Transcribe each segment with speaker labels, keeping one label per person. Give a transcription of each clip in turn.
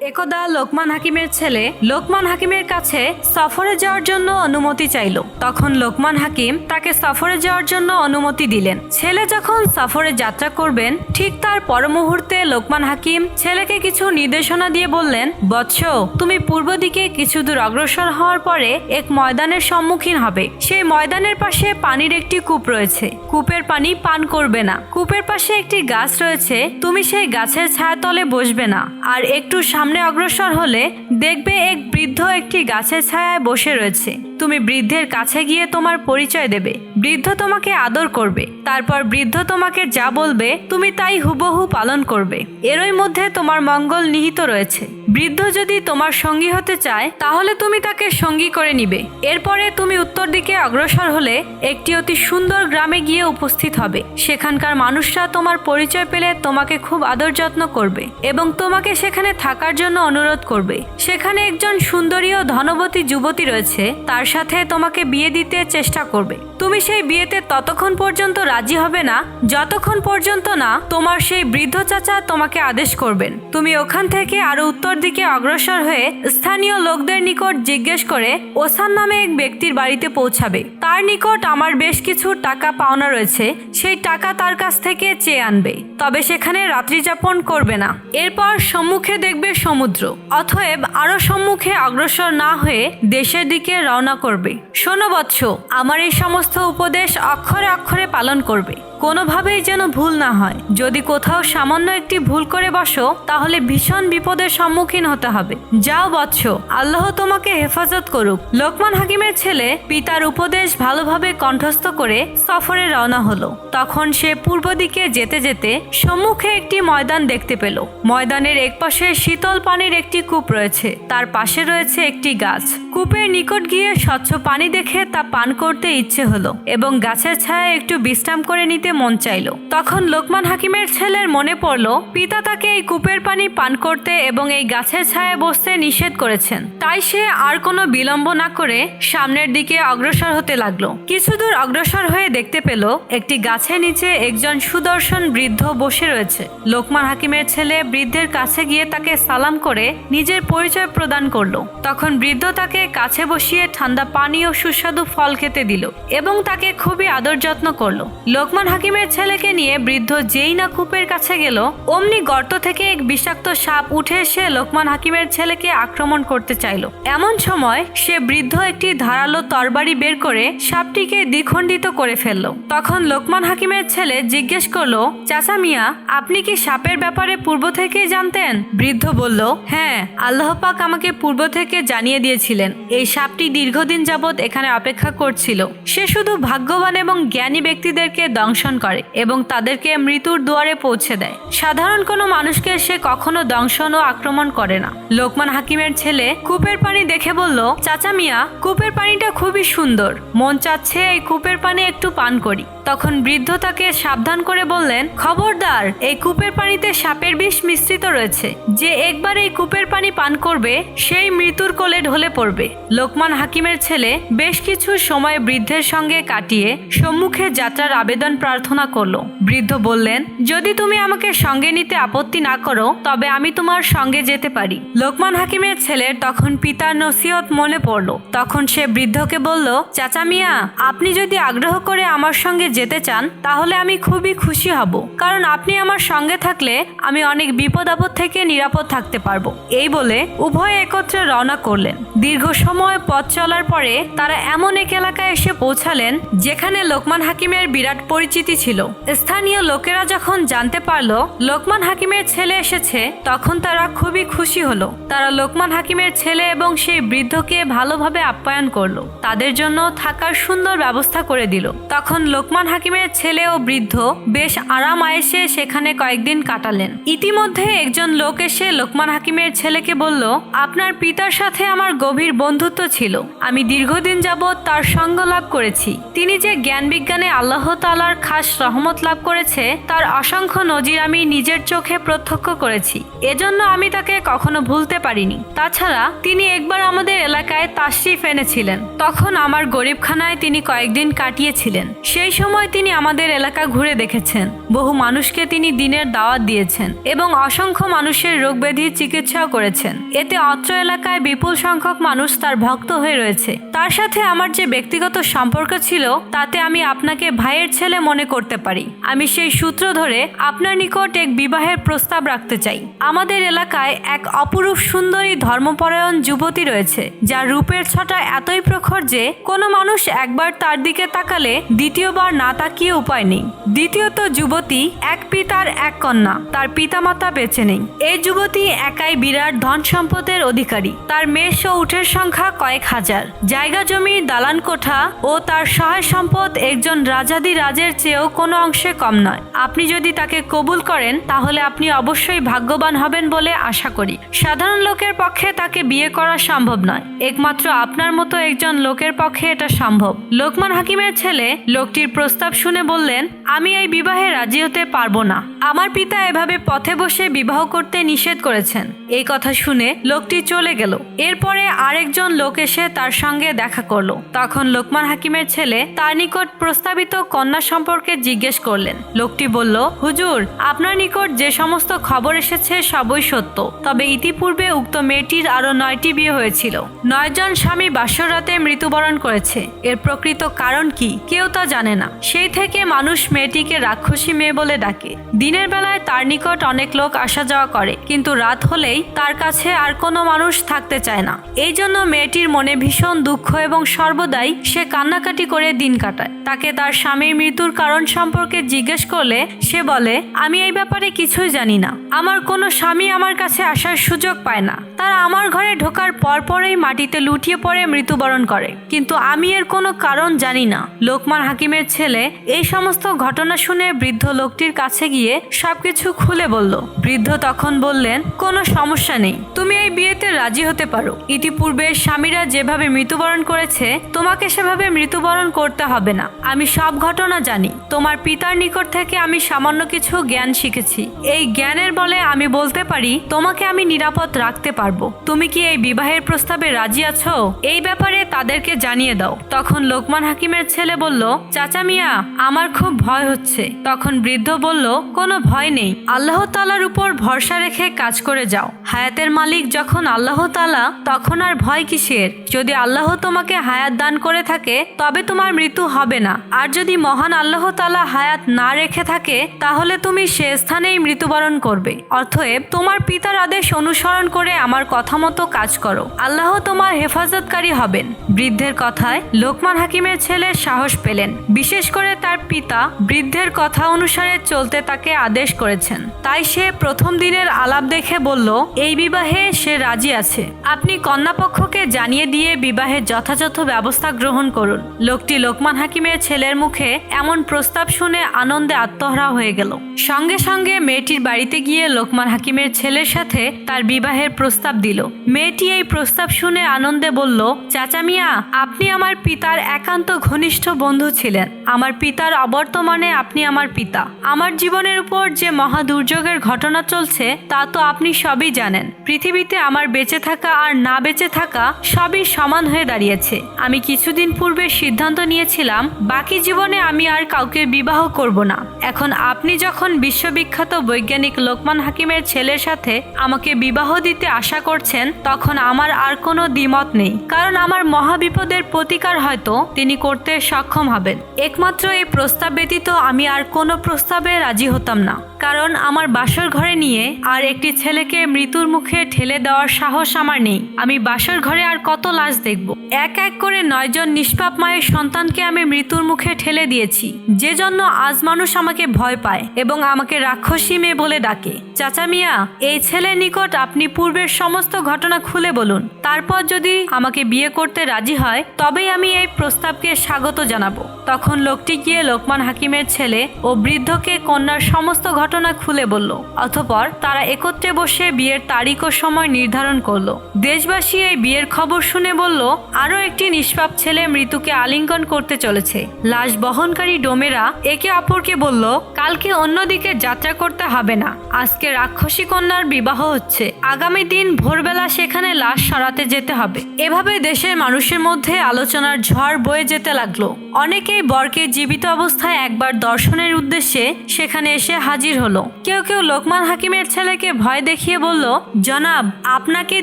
Speaker 1: একদা লোকমান হাকিমের ছেলে লোকমান হাকিমের কাছে সফরে যাওয়ার জন্য অনুমতি চাইল। তখন লোকমান হাকিম তাকে সফরে যাওয়ার জন্য অনুমতি দিলেন। ছেলে যখন সফরে যাত্রা করবেন, ঠিক তার পর মুহূর্তে লোকমান হাকিম ছেলেকে কিছু নির্দেশনা দিয়ে বললেন, বৎস, তুমি পূর্ব দিকে কিছু দূর অগ্রসর হওয়ার পরে এক ময়দানের সম্মুখীন হবে। সেই ময়দানের পাশে পানির একটি কূপ রয়েছে। কূপের পানি পান করবে না। কূপের পাশে একটি গাছ রয়েছে। তুমি সেই গাছের ছায়াতলে বসবে না। আর একটু সামনে অগ্রসর হলে দেখবে এক বৃদ্ধ একটি গাছের ছায়ায় বসে রয়েছে। তুমি বৃদ্ধের কাছে গিয়ে তোমার পরিচয় দেবে। বৃদ্ধ তোমাকে আদর করবে। তারপর বৃদ্ধ তোমাকে যা বলবে, তুমি তাই হুবহু পালন করবে। এরই মধ্যে তোমার মঙ্গল নিহিত রয়েছে। বৃদ্ধ যদি তোমার সঙ্গী হতে চায়, তাহলে তুমি তাকে সঙ্গী করে নিবে। এরপরে তুমি উত্তর দিকে অগ্রসর হলে একটি অতি সুন্দর গ্রামে গিয়ে উপস্থিত হবে। সেখানকার মানুষরা তোমার পরিচয় পেলে তোমাকে খুব আদর যত্ন করবে এবং তোমাকে সেখানে থাকার জন্য অনুরোধ করবে। সেখানে একজন সুন্দরী ও ধনবতী যুবতী রয়েছে, তার সাথে তোমাকে বিয়ে দিতে চেষ্টা করবে। তুমি সেই বিয়েতে ততক্ষণ পর্যন্ত রাজি হবে না, যতক্ষণ পর্যন্ত না তোমার সেই বৃদ্ধ চাচা তোমাকে আদেশ করবেন। তুমি ওখান থেকে আরও উত্তর দিকে অগ্রসর হয়ে স্থানীয় লোকদের নিকট জিজ্ঞেস করে, ওসান নামে এক ব্যক্তির বাড়িতে পৌঁছাবে। তার নিকট আমার বেশ কিছু টাকা পাওনা রয়েছে। সেই টাকা তার কাছ থেকে চেয়ে আনবে। তবে সেখানে রাত্রি যাপন করবে না। এরপর সম্মুখে দেখবে সমুদ্র। অতএব আরও সম্মুখে অগ্রসর না হয়ে দেশের দিকে রওনা করবে। শোনো বৎস, আমার এই সমস্ত উপদেশ অক্ষরে অক্ষরে পালন করবে। কোনোভাবেই যেন ভুল না হয়। যদি কোথাও সামান্য একটি ভুল করে বসো, তাহলে ভীষণ বিপদের সম্মুখীন হতে হবে। যাও বৎস, আল্লাহ তোমাকে হেফাজত করুক। লোকমান হাকিমের ছেলে পিতার উপদেশ ভালোভাবে কণ্ঠস্থ করে সফরে রওনা হলো। তখন সে পূর্ব দিকে যেতে যেতে সম্মুখে একটি ময়দান দেখতে পেল। ময়দানের একপাশে শীতল পানির একটি কূপ রয়েছে। তার পাশে রয়েছে একটি গাছ। কূপের নিকট গিয়ে স্বচ্ছ পানি দেখে তা পান করতে ইচ্ছে হলো এবং গাছের ছায়া একটু বিশ্রাম করে নিতে মন চাইলো। তখন লোকমান হাকিমের ছেলের মনে পড়ল, পিতা তাকে এই কূপের পানি পান করতে এবং এই গাছের ছায়ায় বসতে নিষেধ করেছেন। তাই সে আর কোনো বিলম্ব না করে সামনের দিকে অগ্রসর হতে লাগল। কিছু দূর অগ্রসর হয়ে দেখতে পেল, একটি গাছের নিচে একজন সুদর্শন বৃদ্ধ বসে রয়েছে। লোকমান হাকিমের ছেলে বৃদ্ধের কাছে গিয়ে তাকে সালাম করে নিজের পরিচয় প্রদান করল। তখন বৃদ্ধ তাকে কাছে বসিয়ে ঠান্ডা পানি ও সুস্বাদু ফল খেতে দিল এবং তাকে খুবই আদর যত্ন করল। লোকমান হাকিমের ছেলেকে নিয়ে বৃদ্ধ যেই না কূপের কাছে গেল, অমনি গর্ত থেকে এক বিষাক্ত সাপ উঠে এসে লোকমান হাকিমের ছেলেকে আক্রমণ করতে চাইল। এমন সময় সে বৃদ্ধ একটি ধারালো তরবারি বের করে সাপটিকে দ্বিখণ্ডিত করে ফেলল। তখন লোকমান হাকিমের ছেলে জিজ্ঞেস করল, চাচা মিয়া, আপনি কি সাপের ব্যাপারে পূর্ব থেকেই জানতেন? বৃদ্ধ বলল হ্যাঁ আল্লাহ পাক আমাকে পূর্ব থেকে জানিয়ে দিয়েছিলেন। এই সাপটি দীর্ঘদিন যাবৎ এখানে অপেক্ষা করছিল। সে শুধু ভাগ্যবান এবং জ্ঞানী ব্যক্তিদেরকে দংশন করে এবং তাদেরকে মৃত্যুর দুয়ারে পৌঁছে দেয়। সাধারণ কোনো মানুষকে সে কখনো দংশন ও আক্রমণ করে না। লোকমান হাকিমের ছেলে কূপের পানি দেখে বলল, চাচা মিয়া, কূপের পানিটা খুবই সুন্দর। মন চাচ্ছে এই কূপের পানি একটু পান করি। তখন বৃদ্ধ তাকে সাবধান করে বললেন, খবরদার, এই কূপের পানিতে সাপের বিষ মিশ্রিত রয়েছে। যে একবার এই কূপের পানি পান করবে, সেই মৃত্যুর কোলে ঢলে পড়বে। লোকমান হাকিমের ছেলে বেশ কিছু সময় বৃদ্ধের সঙ্গে কাটিয়ে সম্মুখে যাত্রার আবেদন প্রার্থনা করল। বৃদ্ধ বললেন, যদি তুমি আমাকে সঙ্গে নিতে আপত্তি না করো, তবে আমি তোমার সঙ্গে যেতে পারি। লোকমান হাকিমের ছেলের তখন পিতার নসিহত মনে পড়ল। তখন সে বৃদ্ধকে বলল, চাচা মিয়া, আপনি যদি আগ্রহ করে আমার সঙ্গে যেতে চান, তাহলে আমি খুবই খুশি হব। কারণ আপনি আমার সঙ্গে থাকলে আমি অনেক বিপদ আপদ থেকে নিরাপদ থাকতে পারব। এই বলে উভয়ে একত্রে রওনা করলেন। দীর্ঘ সময় পথ চলার পরে তারা এমন এক এলাকায় এসে পৌঁছালেন, যেখানে লোকমান হাকিমের বিরাট পরিচিতি ছিল। স্থানীয় লোকেরা যখন জানতে পারল লোকমান হাকিমের ছেলে এসেছে, তখন তারা খুবই খুশি হলো। তারা লোকমান হাকিমের ছেলে এবং সেই বৃদ্ধকে ভালোভাবে আপ্যায়ন করল। তাদের জন্য থাকার সুন্দর ব্যবস্থা করে দিল। তখন লোকমান হাকিমের ছেলে ও বৃদ্ধ বেশ আরাম আয়েসে সেখানে কয়েকদিন কাটালেন। ইতিমধ্যে একজন লোক এসে লোকমান হাকিমের ছেলেকে বলল, আপনার পিতার সাথে আমার গভীর বন্ধুত্ব ছিল। আমি দীর্ঘদিন যাবৎ তার সঙ্গ লাভ করেছি। তিনি যে জ্ঞান বিজ্ঞানে আল্লাহ তালার খাস রহমত লাভ করেছে, তার অসংখ্য নজির আমি নিজের চোখে প্রত্যক্ষ করেছি। এজন্য আমি তাকে কখনো ভুলতে পারিনি। তাছাড়া, তিনি একবার আমাদের এলাকায় তাশরিফ এনেছিলেন। তখন আমার গরিবখানায় তিনি কয়েকদিন কাটিয়েছিলেন। সেই সময় সময় তিনি আমাদের এলাকা ঘুরে দেখেছেন। বহু মানুষকে তিনি দিনের দাওয়াত দিয়েছেন এবং অসংখ্য মানুষের রোগ ব্যাধির চিকিৎসাও করেছেন। এতে অত্র এলাকায় বিপুল সংখ্যক মানুষ তার ভক্ত হয়ে রয়েছে। তার সাথে আমার যে ব্যক্তিগত সম্পর্ক ছিল, তাতে আমি আপনাকে ভাইয়ের ছেলে মনে করতে পারি। আমি সেই সূত্র ধরে আপনার নিকট এক বিবাহের প্রস্তাব রাখতে চাই। আমাদের এলাকায় এক অপরূপ সুন্দরী ধর্মপরায়ণ যুবতী রয়েছে, যার রূপের ছটা এতই প্রখর যে কোনো মানুষ একবার তার দিকে তাকালে দ্বিতীয়বার না তাকিয়ে উপায় নেই। দ্বিতীয়ত, যুবতী এক পিতার এক কন্যা, তার পিতামাতা বেঁচে নেই। এই যুবতী একাই বিরাট ধন সম্পদের অধিকারী। তার মেষ ও উঠের সংখ্যা কয়েক হাজার। জায়গা জমি দালান কোঠা ও তার সহায় সম্পদ একজন রাজাদি রাজের চেয়েও কোনো অংশে কম নয়। আপনি যদি তাকে কবুল করেন, তাহলে আপনি অবশ্যই ভাগ্যবান হবেন বলে আশা করি। সাধারণ লোকের পক্ষে তাকে বিয়ে করা সম্ভব নয়। একমাত্র আপনার মতো একজন লোকের পক্ষে এটা সম্ভব। লোকমান হাকিমের ছেলে লোকটির প্রস্তাব শুনে বললেন, আমি এই বিবাহে রাজি হতে পারব না। আমার পিতা এভাবে পথে বসে বিবাহ করতে নিষেধ করেছেন। এই কথা শুনে লোকটি চলে গেল। এরপরে আরেকজন লোক এসে তার সঙ্গে দেখা করল। তখন লোকমান হাকিমের ছেলে তার নিকট প্রস্তাবিত কন্যা সম্পর্কে জিজ্ঞেস করলেন। লোকটি বলল, হুজুর, আপনার নিকট যে সমস্ত খবর এসেছে সবই সত্য। তবে ইতিপূর্বে উক্ত মেয়েটির আরও নয়টি বিয়ে হয়েছিল। নয়জন স্বামী বাসরাতে মৃত্যুবরণ করেছে। এর প্রকৃত কারণ কি কেউ তা জানে না। সেই থেকে মানুষ মেয়েটিকে রাক্ষসী মেয়ে বলে ডাকে। দিনের বেলায় তার নিকট অনেক লোক আসা যাওয়া করে। কিন্তু রাত হলেই তার কাছে আর কোনো মানুষ থাকতে চায় না। এই জন্য মেয়েটির মনে ভীষণ দুঃখ এবং সর্বদাই সে কান্নাকাটি করে দিন কাটায়। তাকে তার স্বামীর মৃত্যুর কারণ সম্পর্কে জিজ্ঞেস করলে সে বলে, আমি এই ব্যাপারে কিছুই জানি না। আমার কোনো স্বামী আমার কাছে আসার সুযোগ পায় না। তারা আমার ঘরে ঢোকার পরপরেই মাটিতে লুটিয়ে পড়ে মৃত্যুবরণ করে। কিন্তু আমি এর কোনো কারণ জানি না। লোকমান হাকিমের ছেলে এই সমস্ত ঘটনা শুনে বৃদ্ধ লোকটির কাছে গিয়ে সবকিছু খুলে বলল। বৃদ্ধ তখন বললেন, কোনো সমস্যা নেই। তুমি এই বিয়েতে রাজি হতে পারো। ইতিপূর্বে স্বামীরা যেভাবে মৃত্যুবরণ করেছে, তোমাকে সেভাবে মৃত্যুবরণ করতে হবে না। আমি সব ঘটনা জানি। তোমার পিতার নিকট থেকে আমি সামান্য কিছু জ্ঞান শিখেছি। এই জ্ঞানের বলে আমি বলতে পারি, তোমাকে আমি নিরাপদ রাখতে পারব। তুমি কি এই বিবাহের প্রস্তাবে রাজি আছো? এই ব্যাপারে তাদেরকে জানিয়ে দাও। তখন লোকমান হাকিমের ছেলে বলল, চাচা মিয়া, আমার খুব ভয় হচ্ছে। তখন বৃদ্ধ বলল, কোনো ভয় নেই। আল্লাহ তালার উপর ভরসা রেখে কাজ করে যাও। হায়াতের মালিক যখন আল্লাহ তালা তখন আর ভয় কিসের? যদি আল্লাহ তোমাকে হায়াত দান করে থাকে, তবে তোমার মৃত্যু হবে না। আর যদি মহান আল্লাহ তালা হায়াত না রেখে থাকে, তাহলে তুমি সে স্থানেই মৃত্যুবরণ করবে। অর্থেব তোমার পিতার আদেশ অনুসরণ করে আমার কথা মতো কাজ করো। আল্লাহ তোমার হেফাজতকারী হবেন। বৃদ্ধের কথায় লোকমান হাকিমের ছেলে সাহস পেলেন। বিশেষ করে তার পিতা বৃদ্ধের কথা অনুসারে চলতে তাকে আদেশ করেছেন। তাই সে প্রথম দিনের আলাপ দেখে বলল এই বিবাহে সে রাজি আছে। আপনি কন্যাপক্ষকে জানিয়ে দিয়ে বিবাহের যথাযথ ব্যবস্থা গ্রহণ করুন। লোকটি লোকমান হাকিমের ছেলের মুখে এমন প্রস্তাব শুনে আনন্দে আত্মহারা হয়ে গেল। সঙ্গে সঙ্গে মেয়েটির বাড়িতে গিয়ে লোকমান হাকিমের ছেলের সাথে তার বিবাহের প্রস্তাব দিল। মেয়েটি এই প্রস্তাব শুনে আনন্দে বলল, চাচা মিয়া, আপনি আমার পিতার একান্ত ঘনিষ্ঠ বন্ধু ছিলেন। আমার পিতার অবর্তমানে আপনি আমার পিতা। আমার জীবনের উপর যে মহা দুর্যোগের ঘটনা চলছে, তা তো আপনি সবই জানেন। পৃথিবীতে আমার বেঁচে থাকা আর না বেঁচে থাকা সবই সমান হয়ে দাঁড়িয়েছে। আমি কিছুদিন পূর্বে সিদ্ধান্ত নিয়েছিলাম, বাকি জীবনে আমি আর কাউকে বিবাহ করব না। এখন আপনি যখন বিশ্ববিখ্যাত বৈজ্ঞানিক লোকমান হাকিমের ছেলের সাথে আমাকে বিবাহ দিতে আশা করছেন, তখন আমার আর কোনো দ্বিমত নেই। কারণ আমার মহাবিপদের প্রতিকার হয়তো তিনি করতে সক্ষম হবেন। একমাত্র এই প্রস্তাব ব্যতীত আমি আর কোনো প্রস্তাবে রাজি হতাম না। কারণ আমার বাসর ঘরে নিয়ে আর একটি ছেলেকে মৃত্যুর মুখে ঠেলে দেওয়ার সাহস আমার নেই। আমি বাসর ঘরে আর কত লাশ দেখব? এক এক করে নয়জন নিষ্পাপ মায়ের সন্তানকে আমি মৃত্যুর মুখে ঠেলে দিয়েছি। যে জন্য আজ মানুষ আমাকে ভয় পায় এবং আমাকে রাক্ষসী মেয়ে বলে ডাকে। চাচা মিয়া, এই ছেলের নিকট আপনি পূর্বের সমস্ত ঘটনা খুলে বলুন। তারপর যদি আমাকে বিয়ে করতে রাজি হয়, তবেই আমি এই প্রস্তাবকে স্বাগত জানাব। তখন লোকটি গিয়ে লোকমান হাকিমের ছেলে ও বৃদ্ধকে কন্যার সমস্ত ঘটনা খুলে বলল। অতপর তারা একত্রে বসে বিয়ের তারিখ ও সময় নির্ধারণ করল। দেশবাসী এই বিয়ের খবর শুনে বলল, আরও একটি নিষ্পাপ ছেলে মৃত্যুকে আলিঙ্গন করতে চলেছে। লাশ বহনকারী ডোমেরা একে অপরকে বলল, কালকে অন্যদিকে যাত্রা করতে হবে না। আজকে রাক্ষসী কন্যার বিবাহ হচ্ছে। আগামী দিন ভোরবেলা সেখানে লাশ সরাতে যেতে হবে। এভাবে দেশের মানুষের মধ্যে আলোচনার ঝড় বয়ে যেতে লাগল। অনেকেই বরকে জীবিত অবস্থায় একবার দর্শনের উদ্দেশ্যে সেখানে এসে হাজির হলো। কেউ কেউ লোকমান হাকিমের ছেলেকে ভয় দেখিয়ে বলল, জনাব, আপনাকে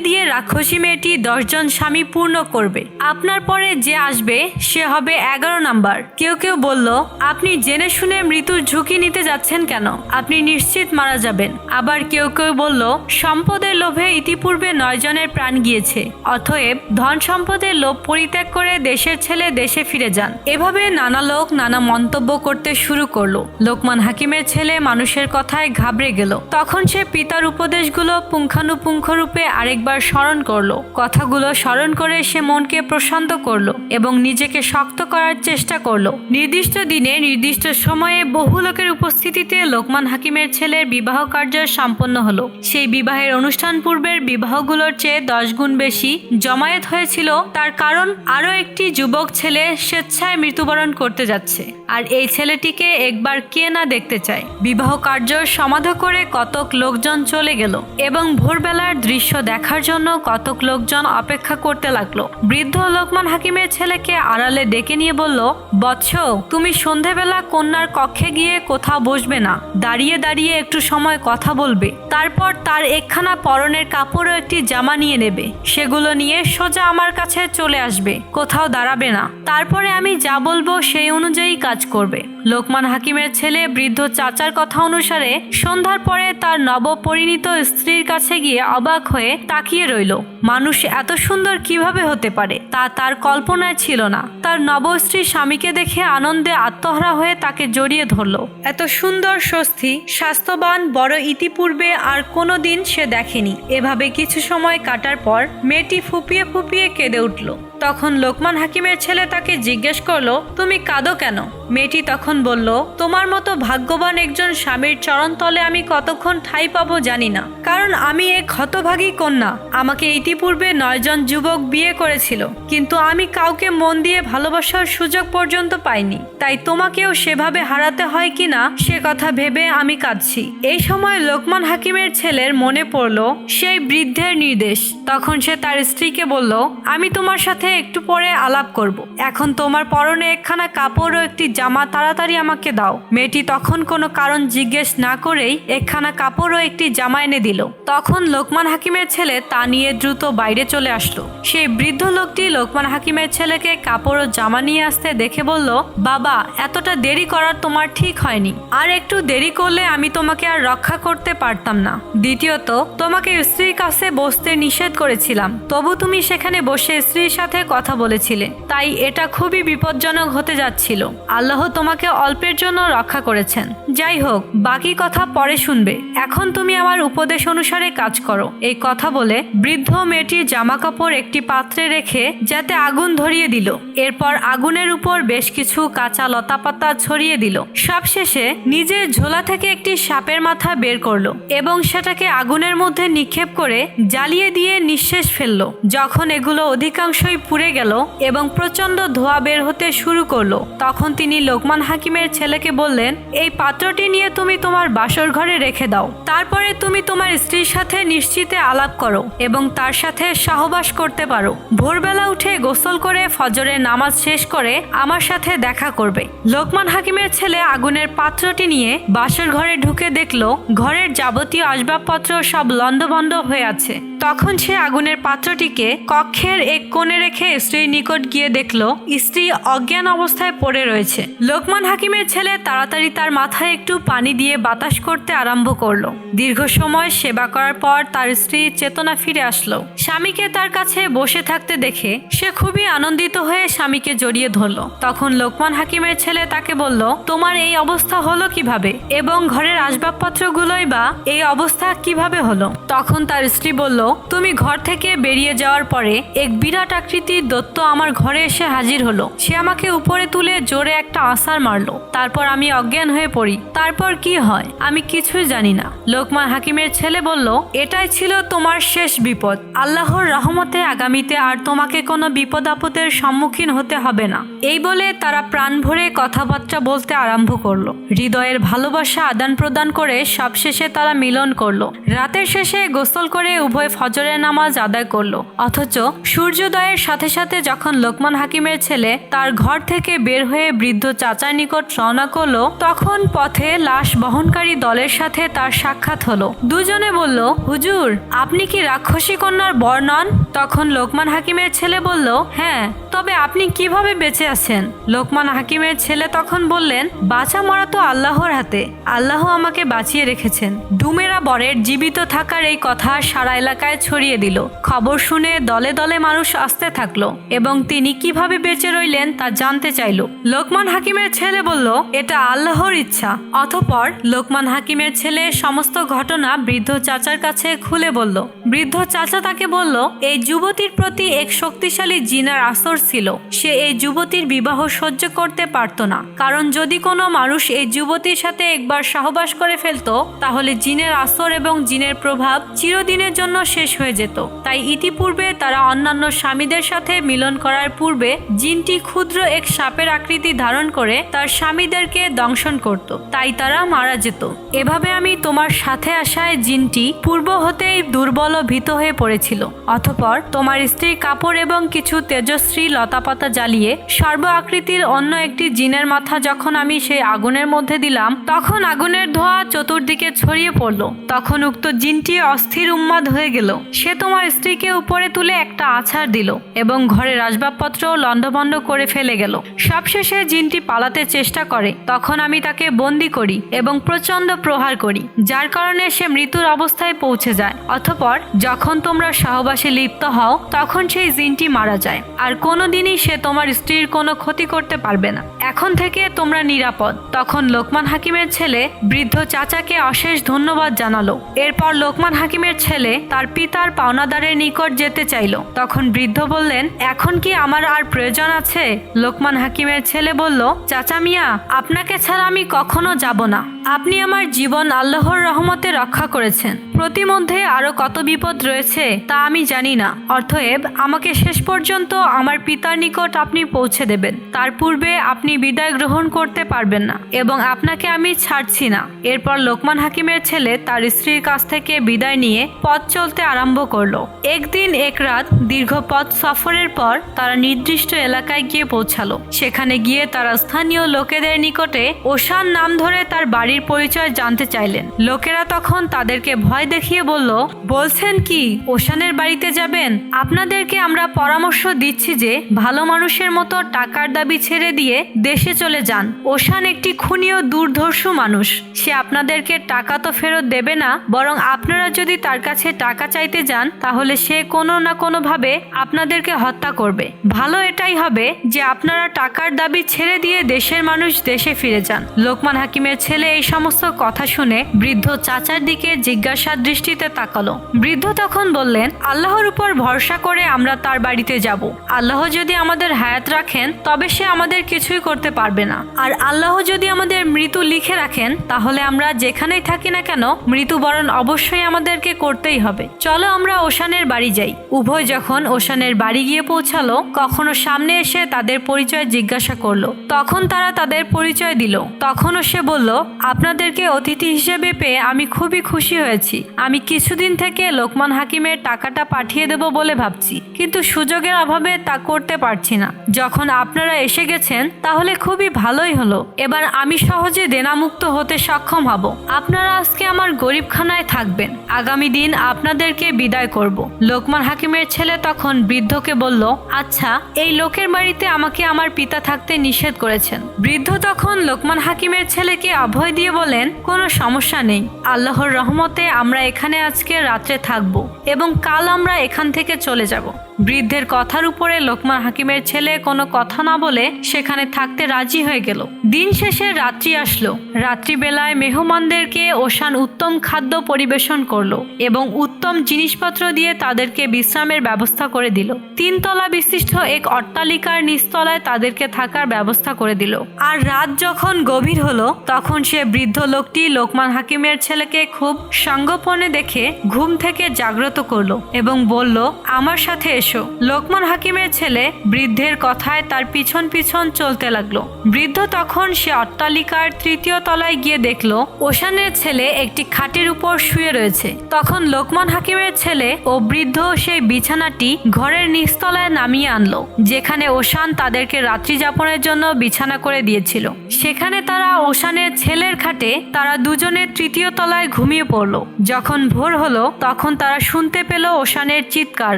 Speaker 1: দিয়ে রাক্ষসী মেয়েটি দশজন স্বামী পূর্ণ করবে। আপনার পরে যে আসবে, সে হবে এগারো নাম্বার। কেউ কেউ বলল, আপনি জেনে শুনে মৃত্যুর ঝুঁকি নিতে যাচ্ছেন কেন? আপনি নিশ্চিত মারা যাবেন। আবার কেউ কেউ বলল, সম্পদের লোভে ইতিপূর্বে নয় জনের প্রাণ গিয়েছে। অতএব ধন সম্পদের লোভ পরিত্যাগ করে দেশের ছেলে দেশে ফিরে যান। এভাবে নানা লোক নানা মন্তব্য করতে শুরু করল। লোকমান হাকিমের ছেলে মানুষের কথায় ঘাবড়ে গেল। তখন সে পিতার উপদেশগুলো পুঙ্খানুপুঙ্খ রূপে আরেকবার স্মরণ করল। কথাগুলো স্মরণ করে সে মনকে প্রশান্ত করল এবং নিজেকে শক্ত করার চেষ্টা করল। নির্দিষ্ট দিনে, নির্দিষ্ট সময়ে বহু লোকের উপস্থিতিতে লোকমান হাকিমের ছেলের বিবাহ কার্য সম্পন্ন হলো। সেই বিবাহের অনুষ্ঠান পূর্বের বিবাহগুলোর চেয়ে দশ গুণ বেশি জমায়েত হয়েছিল। তার কারণ, আরও একটি যুবক ছেলে স্বেচ্ছায় মৃত্যুবরণ করতে যাচ্ছে। আর এই ছেলেটিকে একবার কে না দেখতে চায়। বিবাহ কার্য সমাধা করে কতক লোকজন চলে গেল এবং ভোরবেলার দৃশ্য দেখার জন্য কতক লোকজন অপেক্ষা করতে লাগল। বৃদ্ধ লোকমান হাকিমের ছেলেকে আড়ালে ডেকে নিয়ে বলল, বৎস, তুমি সন্ধেবেলা কন্যার কক্ষে গিয়ে কোথাও বসবে না। দাঁড়িয়ে দাঁড়িয়ে একটু সময় কথা বলবে। তারপর তার একখানা পরনের কাপড় ও একটি জামা নিয়ে নেবে। সেগুলো নিয়ে সোজা আমার কাছে চলে আসবে, কোথাও দাঁড়াবে না। তারপরে আমি যা বলব সেই অনুযায়ী কাজ করবে। লোকমান হাকিমের ছেলে বৃদ্ধ চাচার কথা অনুসারে সন্ধ্যার পরে তার নবপরিণীত স্ত্রীর কাছে গিয়ে অবাক হয়ে তাকিয়ে রইল। মানুষ এত সুন্দর কীভাবে হতে পারে তা তার কল্পনায় ছিল না। তার নবস্ত্রী স্বামীকে দেখে আনন্দে আত্মহারা হয়ে তাকে জড়িয়ে ধরল। এত সুন্দর স্বস্তি, স্বাস্থ্যবান, বড় ইতিপূর্বে আর কোনো দিন সে দেখেনি। এভাবে কিছু সময় কাটার পর মেয়েটি ফুপিয়ে ফুপিয়ে কেঁদে উঠল। তখন লোকমান হাকিমের ছেলে তাকে জিজ্ঞেস করল, তুমি কাঁদো কেন? মেয়েটি তখন বলল, তোমার মতো ভাগ্যবান একজন স্বামীর চরণতলে আমি কতক্ষণ ঠাই পাবো জানি না। কারণ আমি এক হতভাগী কন্যা। আমাকে ইতিপূর্বে নয়জন যুবক বিয়ে করেছিল। কিন্তু আমি কাউকে মন দিয়ে ভালোবাসার সুযোগ পর্যন্ত পাইনি। তাই তোমাকেও সেভাবে হারাতে হয় কিনা সে কথা ভেবে আমি কাঁদছি। এই সময় লোকমান হাকিমের ছেলের মনে পড়ল সেই বৃদ্ধের নির্দেশ। তখন সে তার স্ত্রীকে বলল, আমি তোমার সাথে একটু পরে আলাপ করব। এখন তোমার পরনে একখানা কাপড় ও একটি জামা তাড়াতাড়ি আমাকে দাও। মেয়েটি তখন কোনো কারণ জিজ্ঞেস না করেই একখানা কাপড় ও একটি জামা এনে দিল। তখন লোকমান হাকিমের ছেলে তা নিয়ে দ্রুত বাইরে চলে আসলো। সেই বৃদ্ধ লোকটি লোকমান হাকিমের ছেলেকে কাপড় ও জামা নিয়ে আসতে দেখে বলল, বাবা, এতটা দেরি করার তোমার ঠিক হয়নি। আর একটু দেরি করলে আমি তোমাকে আর রক্ষা করতে পারতাম না। দ্বিতীয়ত, তোমাকে স্ত্রীর কাছে বসতে নিষেধ করেছিলাম। তবু তুমি সেখানে বসে স্ত্রীর সাথে কথা বলেছিলে। তাই এটা খুবই বিপজ্জনক হতে যাচ্ছিল। আল্লাহ তোমাকে অল্পের জন্য রক্ষা করেছেন। যাই হোক, বাকি কথা পরে শুনবে। এখন তুমি আমার উপদেশ অনুসারে কাজ করো। এই কথা বলে বৃদ্ধ মেয়েটির জামা কাপড় একটি পাত্রে রেখে যাতে আগুন ধরিয়ে দিল। এরপর আগুনের উপর বেশ কিছু কাঁচা লতাপাতা ছড়িয়ে দিল। সবশেষে নিজের ঝোলা থেকে একটি সাপের মাথা বের করল এবং সেটাকে আগুনের মধ্যে নিক্ষেপ করে জ্বালিয়ে দিয়ে নিঃশেষ ফেলল। যখন এগুলো অধিকাংশই পুড়ে গেল এবং প্রচণ্ড ধোয়া বের হতে শুরু করল, তখন তিনি লোকমান হাকিমের ছেলেকে বললেন, এই পাত্রটি নিয়ে তুমি তোমার বাসর ঘরে রেখে দাও। তারপরে তুমি তোমার স্ত্রীর সাথে নিশ্চিতে আলাপ করো এবং তার সাথে সহবাস করতে পারো। ভোরবেলা উঠে গোসল করে ফজরের নামাজ শেষ করে আমার সাথে দেখা করবে। লোকমান হাকিমের ছেলে আগুনের পাত্রটি নিয়ে বাসর ঘরে ঢুকে দেখল ঘরের যাবতীয় আসবাবপত্র সব লন্ডভন্ড হয়ে আছে। তখন সে আগুনের পাত্রটিকে কক্ষের এক কোণে রেখে স্ত্রীর নিকট গিয়ে দেখল, স্ত্রী অজ্ঞান অবস্থায় পড়ে রয়েছে। লোকমান হাকিমের ছেলে তাড়াতাড়ি তার মাথায় একটু পানি দিয়ে বাতাস করতে আরম্ভ করল। দীর্ঘ সময় সেবা করার পর তার স্ত্রী চেতনা ফিরে আসলো। স্বামীকে তার কাছে বসে থাকতে দেখে সে খুবই আনন্দিত হয়ে স্বামীকে জড়িয়ে ধরলো। তখন লোকমান হাকিমের ছেলে তাকে বলল, তোমার এই অবস্থা হলো কীভাবে? এবং ঘরের আসবাবপত্রগুলোই বা এই অবস্থা কীভাবে হলো? তখন তার স্ত্রী বলল তুমি ঘর থেকে বেরিয়ে যাওয়ার পরে এক বিরাট আকৃতির দত্ত আমার ঘরে এসে হাজির হলো। সে আমাকে উপরে তুলে জোরে একটা আসার মারলো। তারপর আমি অজ্ঞান হয়ে পড়ি। তারপর কি হয়? আমি কিছুই জানি না। লোকমান হাকিমের ছেলে বলল, এটাই ছিল তোমার শেষ বিপদ। আল্লাহর রহমতে আগামীতে আর তোমাকে কোনো বিপদ আপদের সম্মুখীন হতে হবে না। এই বলে তারা প্রাণ ভরে কথাবার্তা বলতে আরম্ভ করল। হৃদয়ের ভালোবাসা আদান প্রদান করে সবশেষে তারা মিলন করল। রাতের শেষে গোসল করে উভয় ফজরের নামাজ আদায় করল। অথচ সূর্যোদয়ের সাথে সাথে যখন লোকমান হাকিমের ছেলে তার ঘর থেকে বের হয়ে বৃদ্ধ চাচার নিকট রওনা করল, তখন পথে লাশ বহনকারী দলের সাথে তার সাক্ষাৎ হলো। দুজনে বলল, হুজুর, আপনি কি রাক্ষসী কন্যার বর্ণন তখন লোকমান হাকিমের ছেলে বলল হ্যাঁ। তবে আপনি কীভাবে বেঁচে আছেন? লোকমান হাকিমের ছেলে তখন বললেন, বাঁচা মরা তো আল্লাহর হাতে। আল্লাহ আমাকে বাঁচিয়ে রেখেছেন। ডুমেরা বরের জীবিত থাকার এই কথা সারা এলাকায় ছড়িয়ে দিল। খবর শুনে দলে দলে মানুষ আসতে থাকল এবং তিনি কীভাবে বেঁচে রইলেন তা জানতে চাইল। লোকমান হাকিমের ছেলে বলল, এটা আল্লাহর ইচ্ছা। অতপর লোকমান হাকিমের ছেলে সমস্ত ঘটনা বৃদ্ধ চাচার কাছে খুলে বলল। বৃদ্ধ চাচা তাকে বলল, এই যুবতীর প্রতি এক শক্তিশালী জিনার আসর ছিল। সে এই যুবতীর বিবাহ সহ্য করতে পারত না। কারণ যদি কোনো মানুষ এই যুবতীর সাথে একবার সহবাস করে ফেলতো, তাহলে জিনের আসর এবং জিনের প্রভাব চিরদিনের জন্য শেষ হয়ে যেত। তাই ইতিপূর্বে তারা অন্যান্য স্বামীদের সাথে মিলন করার পূর্বে জিনটি ক্ষুদ্র এক সাপের আকৃতি ধারণ করে তার স্বামীদেরকে দংশন করত। তাই তারা মারা যেত। এভাবে আমি তোমার সাথে আসায় জিনটি পূর্ব হতেই দুর্বল ভীত হয়ে পড়েছিল। অথপর তোমার স্ত্রীর কাপড় এবং কিছু তেজশ্রী লতাপাতা জ্বালিয়ে সর্ব আকৃতির অন্য একটি জিনের মাথা যখন আমি সেই আগুনের মধ্যে দিলাম, তখন আগুনের ধোঁয়া চতুর্দিকে ছড়িয়ে পড়ল। তখন উক্ত জিনটি অস্থির উন্মাদ হয়ে গেল। সে তোমার স্ত্রীকে উপরে তুলে একটা আছাড় দিল এবং ঘরের আসবাবপত্র লণ্ডভণ্ড করে ফেলে গেল। সবশেষে জিনটি পালাতে চেষ্টা করে, তখন আমি তাকে বন্দি করি এবং প্রচণ্ড প্রহার করি, যার কারণে সে মৃত্যুর অবস্থায় পৌঁছে যায়। অথপর যখন তোমরা সহবাসে লিপ্ত হও, তখন সেই জিনটি মারা যায়। আর কোনোদিনই সে তোমার স্ত্রীর কোনো ক্ষতি করতে পারবে না। এখন থেকে তোমরা নিরাপদ। তখন লোকমান হাকিমের ছেলে বৃদ্ধ চাচাকে অশেষ ধন্যবাদ জানালো। এরপর লোকমান হাকিমের ছেলে তার পিতার পাওনাদারের নিকট যেতে চাইল। তখন বৃদ্ধ বললেন, এখন কি আমার আর প্রয়োজন আছে? লোকমান হাকিমের ছেলে বলল, চাচা মিয়া, আপনাকে ছাড়া আমি কখনো যাব না। আপনি আমার জীবন আল্লাহর রহমতে রক্ষা করেছেন। প্রতিমধ্যে আরও কত বিপদ রয়েছে তা আমি জানি না। অর্থএব আমাকে শেষ পর্যন্ত আমার পিতার নিকট আপনি পৌঁছে দেবেন। তার পূর্বে আপনি বিদায় গ্রহণ করতে পারবেন না এবং আপনাকে আমি ছাড়ছি না। এরপর লোকমান হাকিমের ছেলে তার স্ত্রীর কাছ থেকে বিদায় নিয়ে পথ চলতে আরম্ভ করল। একদিন এক রাত দীর্ঘ পথ সফরের পর তারা নির্দিষ্ট এলাকায় গিয়ে পৌঁছালো। সেখানে গিয়ে তারা স্থানীয় লোকেদের নিকটে ওশান নাম ধরে তার বাড়ির পরিচয় জানতে চাইলেন। লোকেরা তখন তাদেরকে ভয় দেখিয়ে বলল, বলছেন কি, ওশানের বাড়িতে যাবেন? আপনাদেরকে আমরা পরামর্শ দিচ্ছি যে ভালো মানুষের মতো টাকার দাবি ছেড়ে দিয়ে দেশে চলে যান। ওশান একটি খুনি ও দুর্ধর্ষ মানুষ। সে আপনাদেরকে টাকা তো ফেরত দেবে না, বরং আপনারা যদি তার কাছে টাকা চাইতে যান, তাহলে সে কোনো না কোনোভাবে আপনাদেরকে হত্যা করবে। ভালো এটাই হবে যে আপনারা টাকার দাবি ছেড়ে দিয়ে দেশের মানুষ দেশে ফিরে যান। লোকমান হাকিমের ছেলে এই সমস্ত কথা শুনে বৃদ্ধ চাচার দিকে জিজ্ঞাসার দৃষ্টিতে তাকালো। বৃদ্ধ তখন বললেন, আল্লাহর উপর ভরসা করে আমরা তার বাড়িতে যাব। আল্লাহ যদি আমাদের হায়াত রাখেন, তবে সে আমাদের কিছুই করতে পারবে না। আর আল্লাহ যদি আমাদের মৃত্যু লিখে রাখেন, তাহলে আমরা যেখানেই থাকি না কেন, মৃত্যুবরণ অবশ্যই আমাদেরকে করতেই হবে। চলো আমরা ওশানের বাড়ি যাই। উভয় যখন ওশানের বাড়ি গিয়ে পৌঁছালো, কখনো সামনে এসে তাদের পরিচয় জিজ্ঞাসা করল। তখন তারা তাদের পরিচয় দিল। তখনও সে বলল আপনাদেরকে অতিথি হিসেবে পেয়ে আমি খুবই খুশি হয়েছি। আমি কিছুদিন থেকে লোকমান হাকিমের টাকাটা পাঠিয়ে দেব বলে ভাবছি, কিন্তু সুযোগের অভাবে তা করতে পারছি না। যখন আপনারা এসে গেছেন, তাহলে খুবই ভালোই হলো। এবার আমি সহজে দেনামুক্ত হতে সক্ষম হব। আপনারা আজকে আমার গরিবখানায় থাকবেন। আগামী দিন আপনাদেরকে বিদায় করব। লোকমান হাকিমের ছেলে তখন বৃদ্ধকে বলল আচ্ছা এই লোকের বাড়িতে আমাকে আমার পিতা থাকতে নিষেধ করেছেন। বৃদ্ধ তখন লোকমান হাকিমের ছেলেকে অভয় দিয়ে বলেন, কোনো সমস্যা নেই। আল্লাহর রহমতে আমরা এখানে আজকে রাত্রে থাকব এবং কাল আমরা এখান থেকে চলে যাব। বৃদ্ধের কথার উপরে লোকমান হাকিমের ছেলে কোনো কথা না বলে সেখানে থাকতে রাজি হয়ে গেল। দিন শেষে রাত্রি আসলো। রাত্রিবেলায় মেহমানদেরকে ওশান উত্তম খাদ্য পরিবেশন করল এবং উত্তম জিনিসপত্র দিয়ে তাদেরকে বিশ্রামের ব্যবস্থা করে দিল। তিনতলা বিশিষ্ট এক অট্টালিকার নিচতলায় তাদেরকে থাকার ব্যবস্থা করে দিল। আর রাত যখন গভীর হলো, তখন সে বৃদ্ধ লোকটি লোকমান হাকিমের ছেলেকে খুব সঙ্গোপনে দেখে ঘুম থেকে জাগ্রত করল এবং বলল, আমার সাথে এসো। লোকমান হাকিমের ছেলে বৃদ্ধের কথায় তার পিছন পিছন চলতে লাগল। বৃদ্ধ তখন সে অট্টালিকার তৃতীয় তলায় গিয়ে দেখল, ওশানের ছেলে একটি খাটের উপর শুয়ে রয়েছে। তখন লোকমান হাকিমের ছেলে ও বৃদ্ধ সেই বিছানাটি ঘরের নিচতলায় নামিয়ে আনলো, যেখানে ওশান তাদেরকে রাত্রি যাপনের জন্য বিছানা করে দিয়েছিল। সেখানে তারা ওশানের ছেলের খাটে তারা দুজনে তৃতীয় তলায় ঘুমিয়ে পড়ল। যখন ভোর হলো, তখন তারা শুনতে পেল ওশানের চিৎকার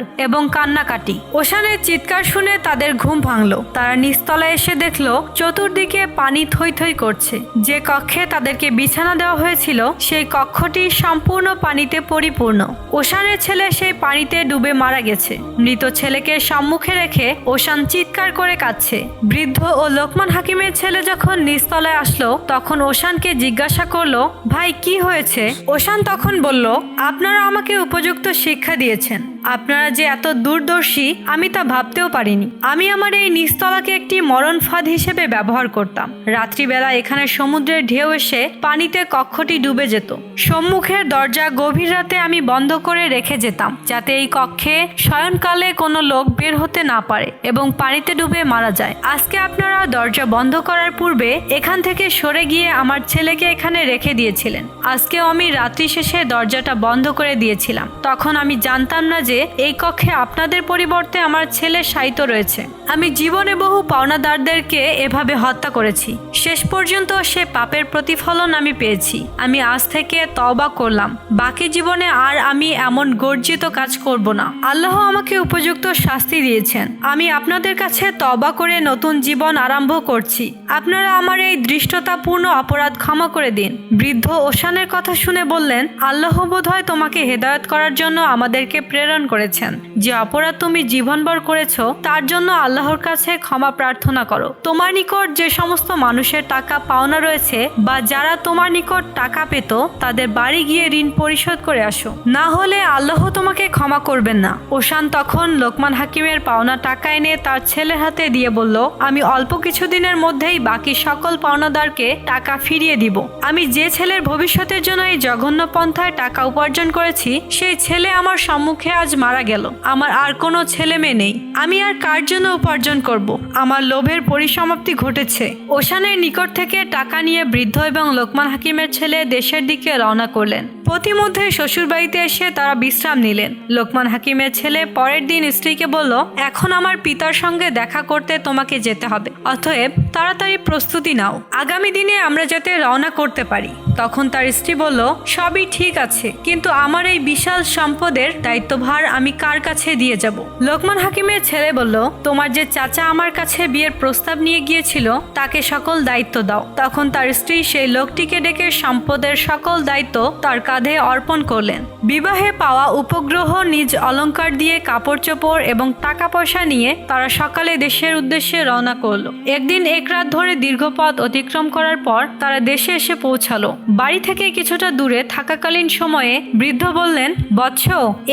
Speaker 1: এবং কান্নাকাটি। ওশানের চিৎকার শুনে তাদের ঘুম ভাঙলো। তারা নিচতলায় এসে দেখল, চতুর্দিকে পানি থই থই করছে। যে কক্ষে তাদেরকে বিছানা দেওয়া হয়েছিল, সেই কক্ষটি সম্পূর্ণ পানিতে পরিপূর্ণ। ওশানের ছেলে সেই পানিতে ডুবে মারা গেছে। মৃত ছেলেকে সম্মুখে রেখে ওশান চিৎকার করে কাঁদছে। বৃদ্ধ ও লোকমান হাকিমের ছেলে যখন নিস্তলায় আসলো, তখন ওশানকে জিজ্ঞাসা করল, ভাই, কি হয়েছে? ওশান তখন বলল, আপনারা আমাকে উপযুক্ত শিক্ষা দিয়েছেন। আপনারা যে এত দূরদর্শী আমি তা ভাবতেও পারিনি। আমি আমার এই নিস্তলাকে একটি মরণ ফাঁদ হিসেবে ব্যবহার করতাম। রাত্রিবেলা এখানে সমুদ্রের ঢেউ এসে পানিতে কক্ষটি ডুবে যেত। সম্মুখের দরজা গভীর রাতে আমি বন্ধ করে রেখে যেতাম, যাতে এই কক্ষে শয়নকালে কোনো লোক বের হতে না পারে এবং পানিতে ডুবে মারা যায়। আজকে আপনারা দরজা বন্ধ করার পূর্বে এখান থেকে সরে গিয়ে আমার ছেলেকে এখানে রেখে দিয়েছিলেন। আজকেও আমি রাত্রি শেষে দরজাটা বন্ধ করে দিয়েছিলাম। তখন আমি জানতাম না যে এই কক্ষে আপনাদের পরিবর্তে আমার ছেলে সাইতো রয়েছে। আমি জীবনে বহু পাওনাদারদেরকে এভাবে হত্যা করেছি। শেষ পর্যন্ত সে পাপের প্রতিফলন আমি পেয়েছি। আমি আজ থেকে তওবা করলাম। বাকি জীবনে আর আমি এমন গর্জিত কাজ করব না। আল্লাহ আমাকে উপযুক্ত শাস্তি দিয়েছেন। আমি আপনাদের কাছে তওবা করে নতুন জীবন আরম্ভ করছি। আপনারা আমার এই দৃষ্টতাপূর্ণ অপরাধ ক্ষমা করে দিন। বৃদ্ধ ওশানের কথা শুনে বললেন, আল্লাহ বোধহয় তোমাকে হেদায়ত করার জন্য আমাদেরকে প্রেরণ করেছেন। যে অপরাধ তুমি জীবনভর করেছ, তার জন্য আল্লাহর কাছে ক্ষমা প্রার্থনা করো। তোমার নিকট যে সমস্ত মানুষের টাকা পাওনা রয়েছে বা যারা তোমার নিকট টাকা পেত, তাদের বাড়ি গিয়ে ঋণ পরিশোধ করে আসো। না হলে আল্লাহ তোমাকে ক্ষমা করবেন না। ওশান তখন লোকমান হাকিমের পাওনা টাকা এনে তার ছেলের হাতে দিয়ে বলল, আমি অল্প কিছুদিনের মধ্যেই বাকি সকল পাওনাদারকে টাকা ফিরিয়ে দিব। আমি যে ছেলের ভবিষ্যতের জন্য এই জঘন্য পন্থায় টাকা উপার্জন করেছি, সেই ছেলে আমার সম্মুখে আজ মারা গেল। আমার আর কোনো ছেলে মেয়ে নেই। আমি আর কার জন্য উপার্জন করব? আমার লোভের পরিসমাপ্তি ঘটেছে। ওশানের নিকট থেকে টাকা নিয়ে বৃদ্ধ এবং লোকমান হাকিমের ছেলে দেশের দিকে রওনা করলেন। প্রতিমধ্যে শ্বশুরবাড়িতে এসে তারা বিশ্রাম নিলেন। লোকমান হাকিমের ছেলে পরের দিন স্ত্রীকে বলল, এখন আমার পিতার সঙ্গে দেখা করতে তোমাকে যেতে হবে। অতএব তাড়াতাড়ি প্রস্তুতি নাও। আগামী দিনে আমরা যাতে রওনা করতে পারি। তখন তার স্ত্রী বলল, সবই ঠিক আছে, কিন্তু আমার এই বিশাল সম্পদের দায়িত্বভার আমি কার কাছে দিয়ে যাব? লোকমান হাকিমের ছেলে বলল, তোমার যে চাচা আমার কাছে বিয়ের প্রস্তাব নিয়ে গিয়েছিল, তাকে সকল দায়িত্ব দাও। তখন তার স্ত্রী সেই লোকটিকে ডেকে সম্পদের সকল দায়িত্ব তার কাঁধে অর্পণ করলেন। বিবাহে পাওয়া উপগ্রহ, নিজ অলংকার দিয়ে কাপড় চোপড় এবং টাকা পয়সা নিয়ে তারা সকালে দেশের উদ্দেশ্যে রওনা করল। একদিন এক রাত ধরে দীর্ঘ পথ অতিক্রম করার পর তারা দেশে এসে পৌঁছালো। বাড়ি থেকে কিছুটা দূরে থাকাকালীন সময়ে বৃদ্ধ বললেন, বৎস,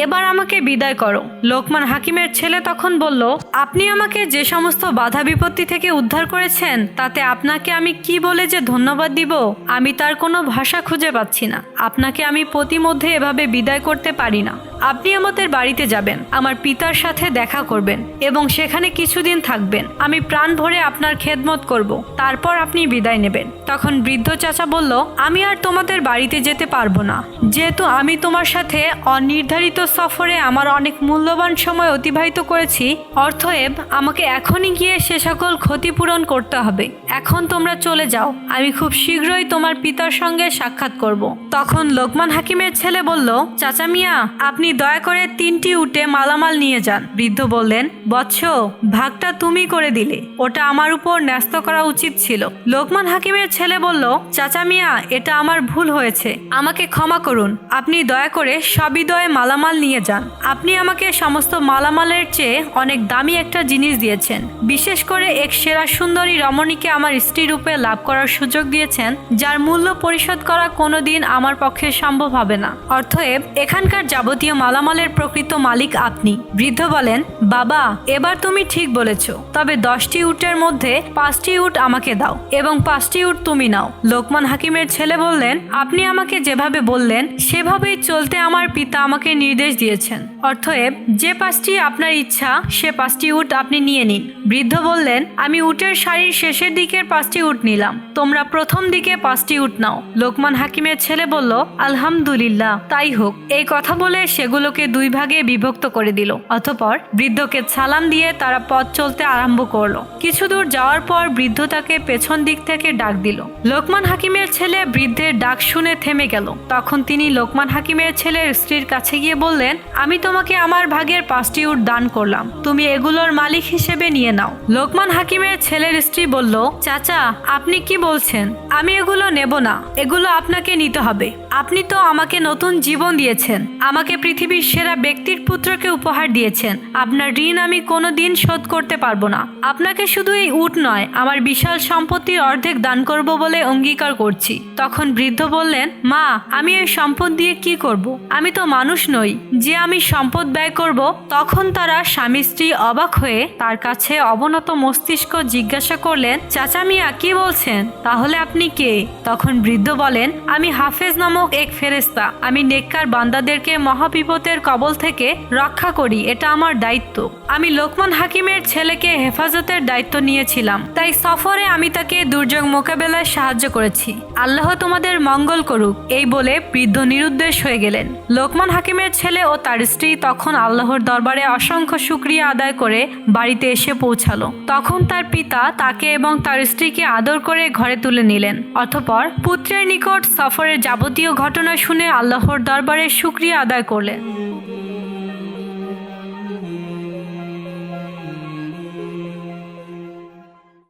Speaker 1: এবার আমাকে বিদায় করো। লোকমান হাকিমের ছেলে তখন বলল, আপনি আমাকে যে সমস্ত বাধা বিপত্তি থেকে উদ্ধার করেছেন, তাতে আপনাকে আমি কি বলে যে ধন্যবাদ দিব, আমি তার কোনো ভাষা খুঁজে পাচ্ছি না। আপনাকে আমি প্রতিমধ্যে এভাবে বিদায় করতে পারি না। আপনি আমাদের বাড়িতে যাবেন, আমার পিতার সাথে দেখা করবেন এবং সেখানে কিছুদিন থাকবেন। আমি প্রাণ ভরে আপনার খেদমত করব, তারপর আপনি বিদায় নেবেন। তখন বৃদ্ধ চাচা বলল, আমি আর তোমাদের বাড়িতে যেতে পারব না। যেহেতু আমি তোমার সাথে অনির্ধারিত সফরে আমার অনেক মূল্যবান সময় অতিবাহিত করেছি অর্থএব আমাকে এখনই গিয়ে সে সকল ক্ষতিপূরণ করতে হবে। এখন তোমরা চলে যাও, আমি খুব শীঘ্রই তোমার পিতার সঙ্গে সাক্ষাৎ করব। তখন লোকমান হাকিমের ছেলে বলল, চাচা মিয়া, আপনি আপনি দয়া করে তিনটি উটে মালামাল নিয়ে যান, বৃদ্ধ বললেন, বৎস, ভাগটা তুমি করে দিলে, ওটা আমার উপর ন্যস্ত করা উচিত ছিল। লোকমান হাকিমের ছেলে বলল, চাচা মিয়া, এটা আমার ভুল হয়েছে, আমাকে ক্ষমা করুন, আপনি দয়া করে সবিদয়ে মালামাল নিয়ে যান। আপনি আমাকে সমস্ত মালামালের চেয়ে অনেক দামি একটা জিনিস দিয়েছেন, বিশেষ করে এক সেরা সুন্দরী রমণীকে আমার স্ত্রী রূপে লাভ করার সুযোগ দিয়েছেন, যার মূল্য পরিশোধ করা কোনোদিন আমার পক্ষে সম্ভব হবে না। অর্থএব এখানকার যাবতীয় মালামালের প্রকৃত মালিক আপনি। বৃদ্ধ বলেন, বাবা, এবার তুমি ঠিক বলেছ। তবে দশটি উটের মধ্যে পাঁচটি উট আমাকে দাও এবং পাঁচটি উট তুমি নাও। লোকমান হাকিমের ছেলে বললেন, আপনি আমাকে যেভাবে বললেন, সেভাবেই চলতে আমার পিতা আমাকে নির্দেশ দিয়েছেন। অর্থএব যে পাঁচটি আপনার ইচ্ছা, সে পাঁচটি উট আপনি নিয়ে নিন। বৃদ্ধ বললেন, আমি উটের শাড়ির শেষের দিকের পাঁচটি উট নিলাম। তোমরা প্রথম দিকে পাঁচটি উট নাও। লোকমান হাকিমের ছেলে বলল, আলহামদুলিল্লাহ, তাই হোক। এই কথা বলে সেগুলোকে দুই ভাগে বিভক্ত করে দিল। অতপর বৃদ্ধকে সালাম দিয়ে তারা পথ চলতে আরম্ভ করল। কিছু দূর যাওয়ার পর বৃদ্ধ তাকে পেছন দিক থেকে ডাক দিল। লোকমান হাকিমের ছেলে বৃদ্ধের ডাক শুনে থেমে গেল। তখন তিনি লোকমান হাকিমের ছেলের স্ত্রীর কাছে গিয়ে বললেন, আমি তোমাকে আমার ভাগের পাঁচটি উট দান করলাম। তুমি এগুলোর মালিক হিসেবে নিয়ে নাও। লোকমান হাকিমের ছেলের স্ত্রী বলল, চাচা, আপনি কি বলছেন, আমি এগুলো নেব না, এগুলো আপনাকে নিতে হবে। আপনি তো আমাকে নতুন জীবন দিয়েছেন, আমাকে পৃথিবীর সেরা ব্যক্তির পুত্রকে উপহার দিয়েছেন। আপনার ঋণ আমি কোনো দিন শোধ করতে পারব না। আপনাকে শুধু এই উট নয়, আমার বিশাল সম্পত্তির অর্ধেক দান করব বলে অঙ্গীকার করছি। তখন বৃদ্ধ বললেন, মা, আমি এই সম্পদ দিয়ে কি করব? আমি তো মানুষ নই। যে আমি সম্পদ ব্যয় করব, তখন তারা স্বামী স্ত্রী অবাক হয়ে তার কাছে অবনত মস্তিষ্ক জিজ্ঞাসা করলেন, চাচা মিয়া, কি বলছেন? তাহলে আপনি কে? তখন বৃদ্ধ বলেন, আমি হাফেজ নামক এক ফেরেস্তা আমি নেককার বান্দাদেরকে মহাবিপদের কবল থেকে রক্ষা করি, এটা আমার দায়িত্ব। আমি লোকমান হাকিমের ছেলেকে হেফাজতের দায়িত্ব নিয়েছিলাম। তাই সফরে আমি তাকে দুর্যোগ মোকাবেলায় সাহায্য করেছি। আল্লাহ তোমাদের মঙ্গল করুক। এই বলে বৃদ্ধ নিরুদ্দেশ হয়ে গেলেন। লোকমান হাকিমের ছেলে ও তার স্ত্রী তখন আল্লাহর দরবারে অসংখ্য শুক্রিয়া আদায় করে বাড়িতে এসে পৌঁছালো। তখন তার পিতা তাকে এবং তার স্ত্রীকে আদর করে ঘরে তুলে নিলেন। অথপর পুত্রের নিকট সফরের যাবতীয় ঘটনা শুনে আল্লাহর দরবারে শুক্রিয়া আদায় করলেন।